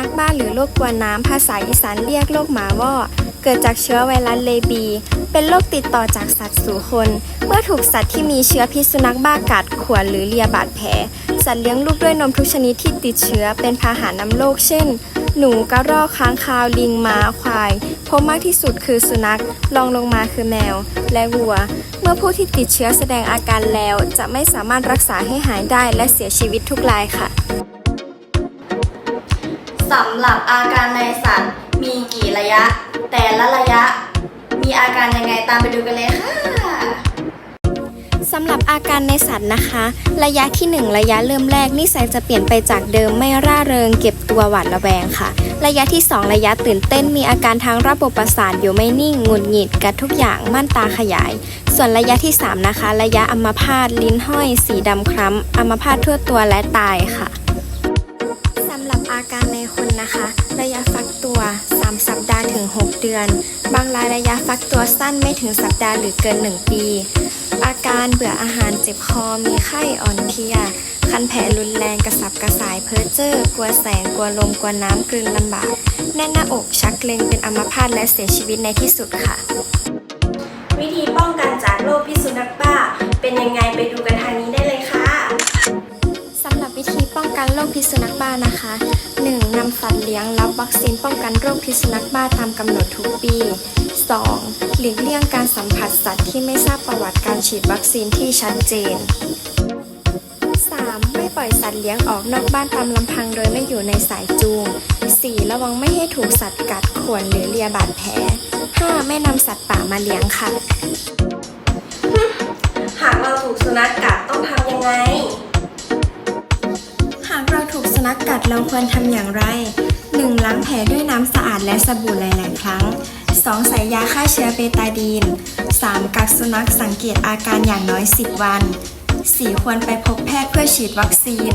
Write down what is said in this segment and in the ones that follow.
นัขบ้าหรือโรคกวนน้ำ ภาษาอีสานเรียกโรคหมาว่อเกิดจากเชื้อไวรัสเลบี เป็นโรคติดต่อจากสัตว์สู่คน เมื่อถูกสัตว์ที่มีเชื้อพิษสุนัขบ้ากัดข่วนหรือเลียบาดแผล สัตว์เลี้ยงลูกด้วยนมทุกชนิดที่ติดเชื้อเป็นพาหะนำโรคเช่น หนูกระรอกค้างคาว ลิงม้าควายพบมากที่สุดคือสุนัขรองลงมาคือแมว และวัว เมื่อผู้ที่ติดเชื้อแสดงอาการแล้ว จะไม่สามารถรักษาให้หายได้และเสียชีวิตทุกรายค่ะ สำหรับอาการในสัตว์มีกี่ระยะ แต่ละระยะ มีอาการยังไงตามไปดูกันเลยค่ะสำหรับอาการในสัตว์นะคะ ระยะที่ 1 ระยะเริ่มแรกนิสัยจะเปลี่ยนไปจากเดิมไม่ร่าเริง เก็บตัวหวาดระแวงค่ะ ระยะที่ 2 ระยะตื่นเต้นมีอาการทางระบบประสาทอยู่ไม่นิ่งหงุดหงิดกัดทุกอย่างม่านตาขยาย ส่วนระยะที่ 3 นะคะ ระยะอัมพาตลิ้นห้อย สีดำคล้ำอัมพาตทั่วตัวและตายค่ะ อาการในคนนะคะ ระยะฟักตัว 3 สัปดาห์ถึง 6 เดือน บางรายระยะฟักตัวสั้นไม่ถึงสัปดาห์หรือเกิน 1 ปี อาการเบื่ออาหารเจ็บคอมีไข้อ่อนเพลีย คันแผลรุนแรงกระสับกระส่ายเพ้อเจ้อกลัวแสงกลัวลมกลัวน้ำกลืนลำบาก แน่นหน้าอกชักเกร็งเป็นอัมพาตและเสียชีวิตในที่สุดค่ะ วิธีป้องกันจากโรคพิษสุนัขบ้าเป็นยังไงไปดู วิธีป้องกันโรคพิษสุนัขบ้านะคะ 1. นำสัตว์เลี้ยงรับวัคซีนป้องกันโรคพิษสุนัขบ้าตามกำหนดทุกปี 2. หลีกเลี่ยงการสัมผัสสัตว์ที่ไม่ทราบประวัติการฉีดวัคซีนที่ชัดเจน 3. ไม่ปล่อยสัตว์เลี้ยงออกนอกบ้านตามลำพังโดยไม่อยู่ในสายจูง 4. ระวังไม่ให้ถูกสัตว์กัดข่วนหรือเลียบาดแผล 5. ไม่นำสัตว์ป่ามาเลี้ยงค่ะ หากเราถูกสุนัข นัขกัดเราควรทำอย่างไร 1. ล้างแผลด้วยน้ำสะอาดและสบู่หลาย ๆ ครั้ง 2. ใส่ยาฆ่าเชื้อเบตาดีน 3. กักสุนัขสังเกตอาการอย่างน้อย 10 วัน 4. ควรไปพบแพทย์เพื่อฉีดวัคซีน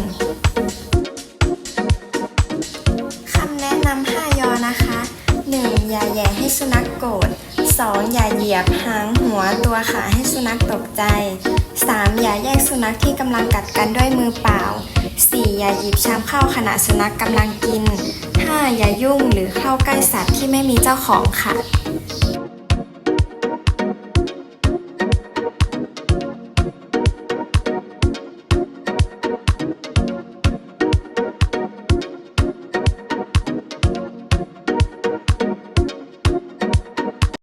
คำแนะนำ5ยอนะคะ 1. อย่าแย่ให้สุนัขโกรธ 2. อย่าเหยียบหางหัวตัวขาให้สุนัขตกใจ 3. อย่าแยกสุนัขที่กำลังกัดกันด้วยมือเปล่า 4. อย่าหยิบชามข้าวขณะสุนัขกำลังกิน 5. อย่ายุ่งหรือเข้าใกล้สัตว์ที่ไม่มีเจ้าของค่ะ